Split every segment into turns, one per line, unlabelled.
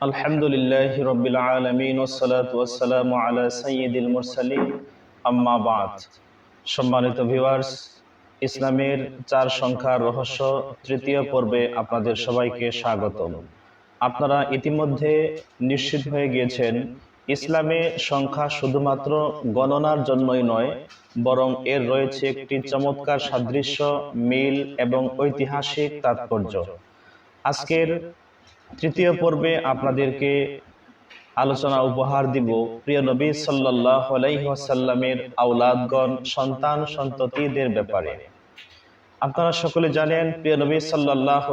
আলহামদুলিল্লাহ সম্মানিত ইসলামের চার সংখ্যার রহস্য তৃতীয় পর্বে আপনাদের সবাইকে স্বাগত আপনারা ইতিমধ্যে নিশ্চিত হয়ে গিয়েছেন, ইসলামে সংখ্যা শুধুমাত্র গণনার জন্যই নয়, বরং এর রয়েছে একটি চমৎকার সাদৃশ্য, মিল এবং ঐতিহাসিক তাৎপর্য। আজকের তৃতীয় পর্বে আপনাদেরকে আলোচনা উপহার দিব প্রিয় নবী সাল্লাহ আলাইসাল্লামের আউলাদগণ সন্তান, সন্ততিদের ব্যাপারে। আপনারা সকলে জানেন, প্রিয় নবী সাল্লাহ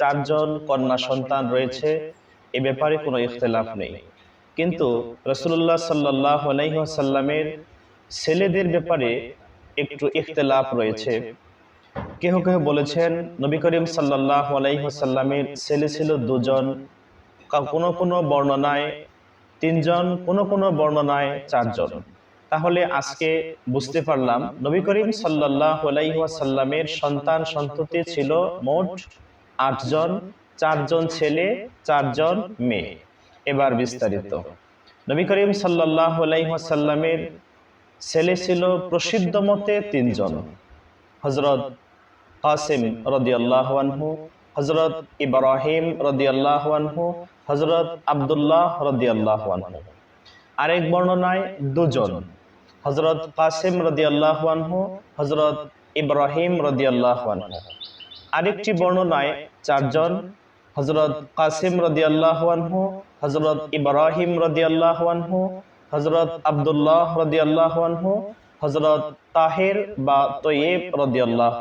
চারজন কন্যা সন্তান রয়েছে, এ ব্যাপারে কোনো ইখতলাফ নেই। কিন্তু রসুল্লাহ সাল্লাহ আলাইসাল্লামের ছেলেদের ব্যাপারে একটু ইখতলাফ রয়েছে। কেহ কেহ বলেছেন, নবী করিম সাল্লাহ আলাইসাল্লামের ছেলে ছিল দুজন। কোনো কোনো বর্ণনায় তিনজন, কোনো কোনো বর্ণনায় চারজন। তাহলে আজকে বুঝতে পারলাম, নবী করিম সাল্লাহ আলাইসাল্লামের সন্তান সন্ততি ছিল মোট আটজন, চারজন ছেলে, চারজন মেয়ে। এবার বিস্তারিত। নবী করিম সাল্লাহ আলাইসাল্লামের ছেলে ছিল প্রসিদ্ধ মতে তিনজন। হজরত কাসিম রদিয়াল্লাহ আনহু হজরত ইব্রাহিম রদিয়াল্লাহ আনহু হজরত আবদুল্লাহ রদিয়াল্লাহ আনহু। আরেক বর্ণনায় দুজন হজরত কাসিম রদিয়াল্লাহ আনহু হজরত ইব্রাহিম রদিয়াল্লাহ আনহু। আরেকটি বর্ণনায় চারজন হজরত কাসিম রদিয়াল্লাহ আনহু হজরত ইব্রাহিম রদিয়াল্লাহ আনহু হজরত আবদুল্লাহ রদিয়াল্লাহ আনহু হজরত তাহের বা তৈব রদিয়াল্লাহ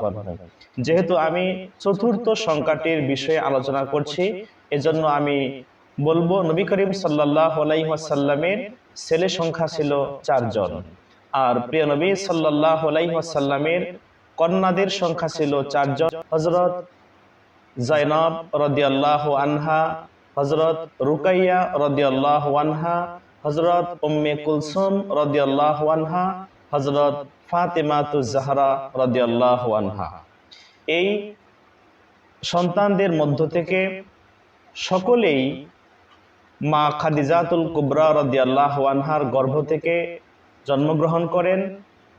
যেহেতু আমি চতুর্থ সংখ্যাটির বিষয়ে আলোচনা করছি, এজন্য আমি বলব নবী করিম সাল্লাহ আলাইসাল্লামের ছেলে সংখ্যা ছিল চারজন। আর প্রিয় নবী সাল্লাহ আলাইসাল্লামের কন্যাদের সংখ্যা ছিল চারজন। হজরত জাইনব রদিয়াল্লাহ আনহা হজরত রুকাইয়া রদিয়াল্লাহ আনহা হজরত উম্মে কুলসুম রদিয়াল্লাহ আনহা হজরত ফাতেমাতু জাহারা রদিয়াল্লাহ আনহা। এই সন্তানদের মধ্য থেকে সকলেই মা খাদিজাতুল কুবরা রদিয়াল্লাহ আনহার গর্ভ থেকে জন্মগ্রহণ করেন।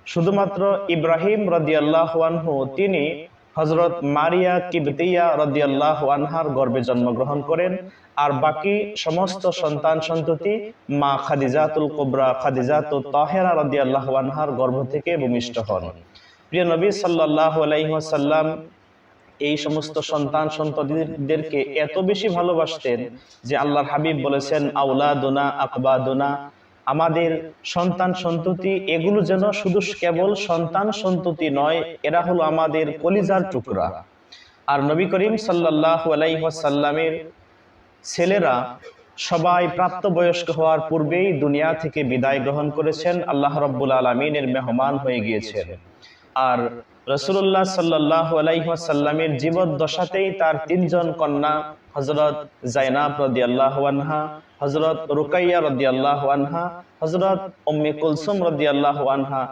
শুধুমাত্র ইব্রাহিম রদিয়াল্লাহ আনহু তিনি হজরত মারিয়া কিবতিয়া রদিয়াল্লাহ আনহার গর্বে জন্মগ্রহণ করেন, আর বাকি সমস্ত সন্তান সন্ততি মা খাদিজাতুল কোবরা খাদিজাতুল তাহেরা রদিয়াল্লাহ আনহার গর্ভ থেকে ভূমিষ্ঠ হন। প্রিয় নবী সাল্লাহ আলাইসাল্লাম এই সমস্ত সন্তান সন্ততিদেরকে এত বেশি ভালোবাসতেন যে আল্লাহর হাবিব বলেছেন আউলা আউলাদোনা আকবাদোনা আমাদের সন্তান সন্ততি, এগুলো যেন শুধু কেবল সন্তান সন্ততি নয়, এরা হলো আমাদের কলিজার টুকরা। আর নবী করিম সাল্লাহ আলাইসাল্লামের ছেলেরা সবাই প্রাপ্তবয়স্ক হওয়ার পূর্বেই দুনিয়া থেকে বিদায় গ্রহণ করেছেন, আল্লাহ রব্বুল আলমিনের মেহমান হয়ে গিয়েছেন। আর রসুল্লাহ সাল্লাহ আলাইসাল্লামের জীবদ্দশাতেই তার তিনজন কন্যা হজরত জাইনাব রদি আল্লাহ আনহা হজরত রুকাইয়া রদি আল্লাহ আনহা হজরত উম্মে কুলসুম রদি আল্লাহ আনহা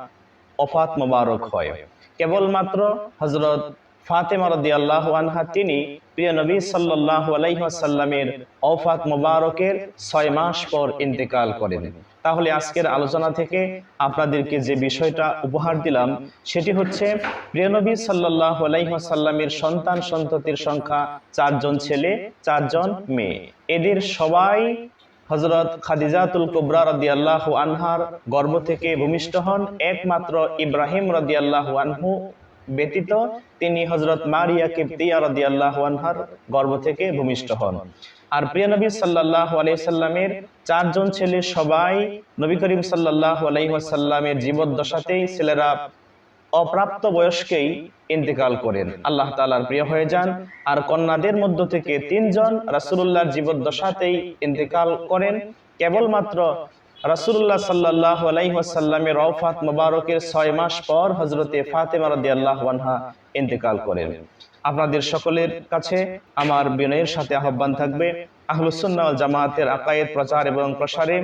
অফাত মোবারক হয়। কেবলমাত্র হজরত ফাতেমা রদি আল্লাহ আনহা তিনি প্রিয় নবী সাল্লাহ আলাইসাল্লামের অফাত মোবারকের ছয় মাস পর ইন্তেকাল করেন। তাহলে আজকের আলোচনা থেকে আপনাদেরকে যে বিষয়টা উপহার দিলাম, সেটি হচ্ছে প্রিয়নবী সাল্লাহ আলাইসাল্লামের সন্তান সন্ততির সংখ্যা চারজন ছেলে, চারজন মেয়ে। এদের সবাই হজরত খাদিজাতুল কুবরা রদি আল্লাহ আনহার গর্ভ থেকে ভূমিষ্ঠ হন। একমাত্র ইব্রাহিম রদি আল্লাহ আনহু ব্যতীত তিনি হজরত মারিয়া কিপ্তিয়া রদি আল্লাহ আনহার গর্ভ থেকে ভূমিষ্ঠ হন। আর প্রিয় নবী সাল্লাহ আলাইসাল্লামের চারজন ছেলে সবাই নবী করিম সাল্লাহ আলাইসাল্লামের জীবদ্দশাতেই ছেলেরা অপ্রাপ্ত বয়স্কেই ইন্তেকাল করেন। আল্লাহ তালার প্রিয় হয়ে যান আর কন্যাদের মধ্য থেকে তিনজন রাসুল্লাহর জীবদ্দশাতেই ইন্তেকাল করেন। কেবলমাত্র রাসুল্লাহ সাল্লাহ আলাইসাল্লামের রওফাত মোবারকের ছয় মাস পর হজরতে ফাতেমা রদি আনহা ইন্তেকাল করেন। আপনাদের সকলের কাছে আমার বিনয়ের সাথে আহ্বান থাকবে আহলুসুল্লাহ জামাতের আকায়েদ প্রচার এবং প্রসারে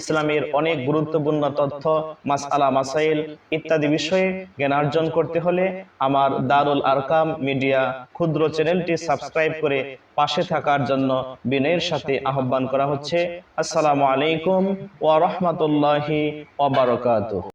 ইসলামের অনেক গুরুত্বপূর্ণ তথ্য মাসআলা মাসাইল ইত্যাদি বিষয়ে জ্ঞান অর্জন করতে হলে আমার দারুল আরকাম মিডিয়া ক্ষুদ্র চ্যানেলটি সাবস্ক্রাইব করে পাশে থাকার জন্য বিনয়ের সাথে আহ্বান করা হচ্ছে। আসসালামু আলাইকুম ওয়া রাহমাতুল্লাহি ওয়া বারাকাতুহু।